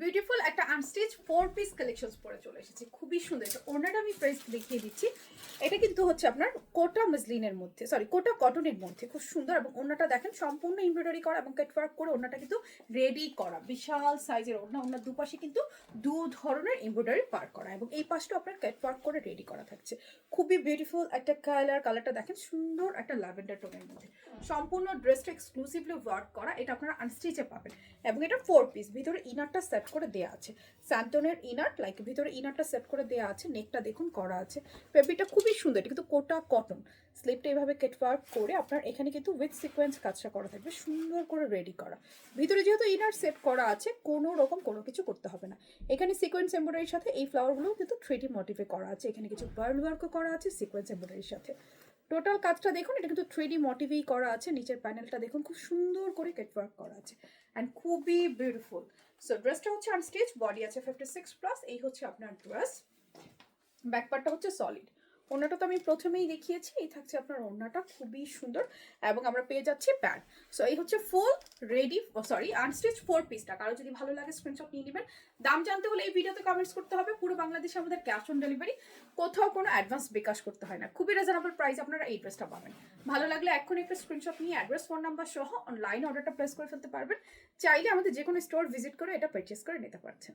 Beautiful একটা unstitch four piece collections পরে চলে এসেছে। খুবই সুন্দর। এটা ওনাটা আমি প্রাইস দেখিয়ে দিচ্ছি। এটা কিন্তু হচ্ছে আপনার কোটা মসলিনের মধ্যে সরি কোটা কটনের মধ্যে। খুব সুন্দর এবং ওনাটা দেখেন সম্পূর্ণ এমব্রয়ডারি করা এবং কাট ওয়ার্ক করে ওনাটা কিন্তু রেডি করা। বিশাল সাইজের ওনা ওনার দুপাশে কিন্তু দু ধরনের এমব্রয়ডারি পার করা এবং এই পাশটা আপনার কাট ওয়ার্ক করে রেডি করা থাকছে। খুবই বিউটিফুল একটা কালার কালারটা দেখেন সুন্দর একটা ল্যাভেন্ডার টোনের মধ্যে। সম্পূর্ণ ড্রেসটা এক্সক্লুসিভলি ওয়ার্ক করা, এটা আপনারা আনস্টিচে পাবেন। এবং এটা ফোর পিস ভিতরে ইনারটা সেট করে দেওয়া আছে। স্যান্টনের ইনার লাইক ভিতরে ইনারটা সেট করে দেওয়া আছে নেকটা দেখুন করা আছে। পেপিটা খুবই সুন্দর, এটা কিন্তু কোটা কটন স্লিপটা এভাবে কেট ওয়ার্ক করে আপনার এখানে কিন্তু উইথ সিকোয়েন্স কাজটা করা থাকবে, সুন্দর করে রেডি করা। ভিতরে যেহেতু ইনার সেট করা আছে, কোনো রকম কোনো কিছু করতে হবে না। এখানে সিকোয়েন্স এমব্রয়ডারির সাথে এই ফ্লাওয়ারগুলো কিন্তু থ্রিডি মোটিভে করা আছে। এখানে কিছু বার্ল ওয়ার্কও করা আছে সিকোয়েন্স এমব্রয়ডারির সাথে। টোটাল কাজটা দেখুন, এটা কিন্তু থ্রিডি মোটিভেই করা আছে, নিচের প্যানেলটা দেখুন, খুব সুন্দর করে কেট ওয়ার্ক করা আছে অ্যান্ড খুবই বিউটিফুল সো ড্রেসটা হচ্ছে আনস্টিচ বডি আছে ফিফটি সিক্স প্লাস এই হচ্ছে আপনার ড্রেস ব্যাকপার্টটা হচ্ছে সলিড ওনাটা তো আমি প্রথমেই দেখিয়েছি, এই থাকছে আপনার ওড়নাটা, খুবই সুন্দর, এবং আমরা পেয়ে যাচ্ছি প্যাড সো এই হচ্ছে full ready sorry unstitch four পিসটা কারও যদি ভালো লাগে স্ক্রিনশট নিয়ে নেবেন। দাম জানতে হলে এই ভিডিওতে কমেন্টস করতে হবে। পুরো বাংলাদেশে আমাদের ক্যাশ অন ডেলিভারি কোথাও কোনো অ্যাডভান্স বিকাশ করতে হয় না। খুবই রিজনেবল প্রাইস আপনারা এই ড্রেসটা পাবেন। ভালো লাগলে এখন একটা স্ক্রিনশট নিয়ে অ্যাড্রেস ফোন নাম্বার সহ অনলাইন অর্ডারটা প্লেস করে ফেলতে পারবেন। চাইলে আমাদের যে কোনো স্টোর ভিজিট করে এটা পারচেস করে নিতে পারছেন।